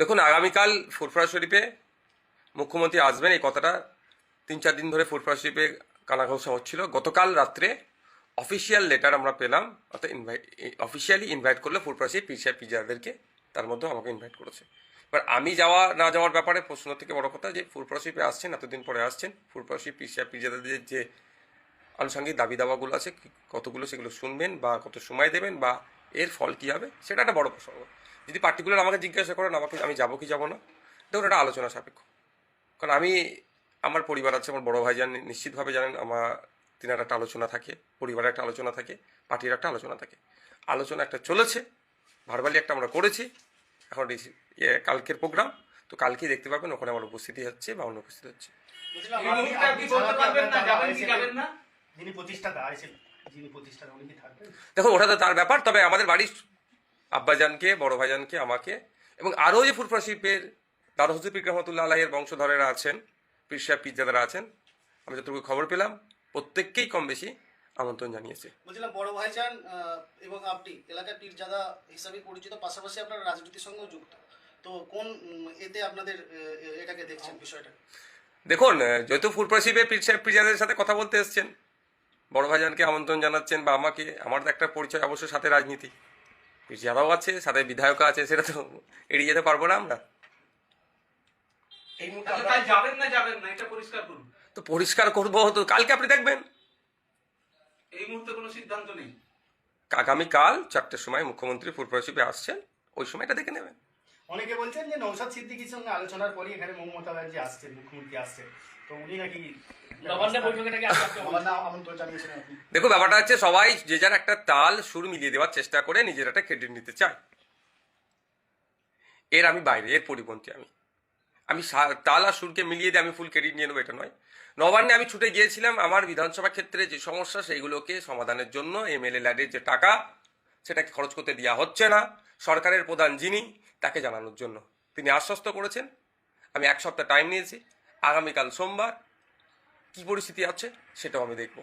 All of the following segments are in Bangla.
দেখুন, আগামীকাল ফুরফুরা শরীফে মুখ্যমন্ত্রী আসবেন, এই কথাটা তিন চার দিন ধরে ফুরফুরা শরীফে কানাঘোষা হচ্ছিল। গতকাল রাত্রে অফিসিয়াল লেটার আমরা পেলাম, অর্থাৎ ইনভাইট অফিসিয়ালি ইনভাইট করল ফুরফুরা শরীফ পিসা পিজাদেরকে তার মধ্যেও আমাকে ইনভাইট করেছে। এবার আমি যাওয়া, না যাওয়ার ব্যাপারে প্রশ্ন থেকে বড় কথা যে ফুরফুরা শরীফে আসছেন, এতদিন পরে আসছেন, ফুরফুরা শরীফ পিসা পিজাদের যে আনুষঙ্গিক দাবি দাওয়াগুলো আছে, কতগুলো সেগুলো শুনবেন বা কত সময় দেবেন বা এর ফল কী হবে, সেটা একটা বড় প্রসঙ্গ। যদি পার্টিকুলার আমাকে জিজ্ঞাসা করেন আমাকে আমি যাব কি যাব না দেখুন এটা আলোচনা সাপেক্ষ। কারণ আমি আমার পরিবার আছে আমার বড় ভাই জানেন নিশ্চিতভাবে জানেন আমার তিনার একটা আলোচনা থাকে পরিবারের একটা আলোচনা থাকে পার্টির একটা আলোচনা থাকে। আলোচনা একটা চলেছে ভারবালি একটা আমরা করেছি এখন ইয়ে, কালকের প্রোগ্রাম তো কালকেই দেখতে পাবেন ওখানে আমার উপস্থিতি হচ্ছে বা অন্য অনুপস্থিত হচ্ছে। বলছিলাম, এই আপনি- মুহূর্তে আপনি আপনি বলতে ছাড়া কি পারবেন না আপনার যাবেন কি ICL যাবেন না? যিনি প্রতিষ্ঠাতা আইসিল যিনি প্রতিষ্ঠাতা উনি কি থাকবেন? দেখুন ওটা তো তার ব্যাপার তবে আমাদের বাড়ির আব্বাজানকে বড় ভাইজানকে আমাকে এবং আরও যে ফুরফুরা শিল্পের দাদা হুজুর পিক রহমতুল্লাহ আলাহের বংশধরেরা আছেন পীর সাহেব পিরজাদারা আছেন আমি যতটুকু খবর পেলাম প্রত্যেককেই কম বেশি আমন্ত্রণ জানিয়েছে। বলছিলাম বড় ভাইজান এবং আপনি এলাকার পীরজাদা হিসাবে পরিচিত পাশাপাশি আপনারা রাজনীতির সঙ্গেও যুক্ত। তো কোন এতে আপনাদের এটাকে দেখছেন বিষয়টা? দেখুন যেহেতু ফুরফুরা শিল্পের পীর সাহেব পিরজাদের সাথে কথা বলতে এসছেন বড় ভাইজানকে আমন্ত্রণ জানাচ্ছেন বা আমাকে আমার তো একটা পরিচয় অবশ্য সাথে রাজনীতি। পিরজাদাও আছে সাথে বিধায়ক আছে সেটা তো এড়িয়ে যেতে পারব না আমরা। এই মুহূর্তে তাহলে আপনার- কাল যাবেন না যাবেন না এটা পরিষ্কার করুন। তো পরিষ্কার করব তো কালকে আপনি দেখবেন। এই মুহূর্তে কোনো সিদ্ধান্ত নেই। আগামীকাল চারটের সময় মুখ্যমন্ত্রী ফুরফুরাশিপে আসছেন ওই সময়টা দেখে নেবেন। অনেকে বলছেন যে নৌসাদ সিদ্দিকির সঙ্গে আলোচনার পরই এখানে মমতা ব্যানার্জি আসছেন মুখ্যমন্ত্রী আসছেন। তো উনি নাকি দেখো ব্যাপারটা হচ্ছে সবাই যে যার একটা তাল সুর মিলিয়ে দেওয়ার চেষ্টা করে নিজের একটা ক্রেডিট নিতে চায়। এর আমি বাইরে এর পরিপন্থী আমি। আমি তাল আর সুরকে মিলিয়ে দিয়ে আমি ফুল ক্রেডিট নিয়ে নেব এটা নয়। নবান্নে আমি ছুটে গিয়েছিলাম আমার বিধানসভা ক্ষেত্রে যে সমস্যা সেইগুলোকে সমাধানের জন্য এমএলএ ল্যাডের যে টাকা সেটাকে খরচ করতে দেওয়া হচ্ছে না। সরকারের প্রধান যিনি, তাকে জানানোর জন্য। তিনি আশ্বস্ত করেছেন। আমি এক সপ্তাহ টাইম নিয়েছি। আগামীকাল সোমবার কি পরিস্থিতি আছে সেটাও আমি দেখব।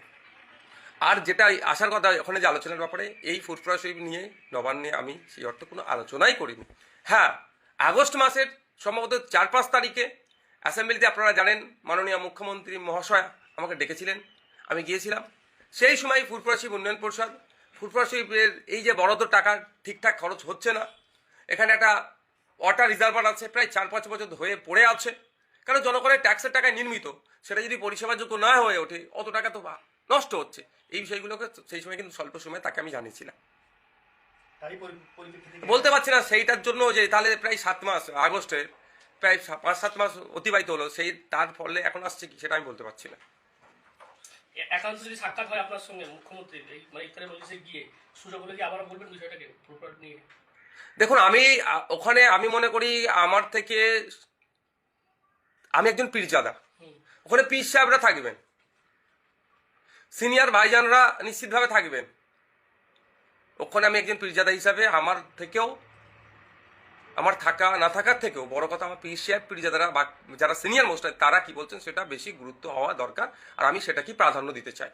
আর যেটা আসার কথা ওখানে যে আলোচনার ব্যাপারে, এই ফুটফুরা শরীফ নিয়ে, নবান্নে আমি সেই অর্থে কোনো আলোচনাই করিনি। হ্যাঁ আগস্ট মাসের সম্ভবত চার পাঁচ তারিখে অ্যাসেম্বলিতে আপনারা জানেন, মাননীয় মুখ্যমন্ত্রী মহাশয়া আমাকে ডেকেছিলেন। আমি গিয়েছিলাম। সেই সময় ফুরফুরা শরীফ উন্নয়ন পরিষদ ফুরফুরা শরীফের এই যে বরাদ্দ টাকা ঠিকঠাক খরচ হচ্ছে না এখানে একটা ওয়াটার রিজার্ভার আছে প্রায় চার পাঁচ বছর হয়ে পড়ে আছে। কারণ জনগণের ট্যাক্সের টাকায় নির্মিত সেটা যদি পরিষেবাযোগ্য না হয়ে ওঠে অত টাকা তো নষ্ট হচ্ছে। এই বিষয়গুলোকে সেই সময় কিন্তু স্বল্প সময় তাকে আমি জানিয়েছিলাম। বলতে পারছি না সেইটার জন্য যে তাহলে প্রায় সাত মাস আগস্টে প্রায় পাঁচ সাত মাস অতিবাহিত হলো সেই তার ফলে এখন আসছে কি সেটা আমি বলতে পারছি না। একান্ত যদি সাক্ষাৎ হয় আপনার সঙ্গে মুখ্যমন্ত্রীর এই মানে ইফতারের মজলিসে গিয়ে সুযোগ হলে কি আবার বলবেন বিষয়টাকে নিয়ে? দেখুন আমি ওখানে আমি মনে করি আমার থেকে আমি একজন পীরজাদা। ওখানে পীর সাহেবরা থাকবেন। সিনিয়র ভাইজানরা নিশ্চিতভাবে থাকবেন। ওখানে আমি একজন পীরজাদা হিসাবে আমার থেকেও আমার থাকা, না থাকার থেকেও বড় কথা আমার পিসিআর পিড়ি যারা যারা সিনিয়র মোস্ট তারা কি বলছেন? সেটা বেশি গুরুত্ব হওয়া দরকার, আর আমি সেটাকেই প্রাধান্য দিতে চাই?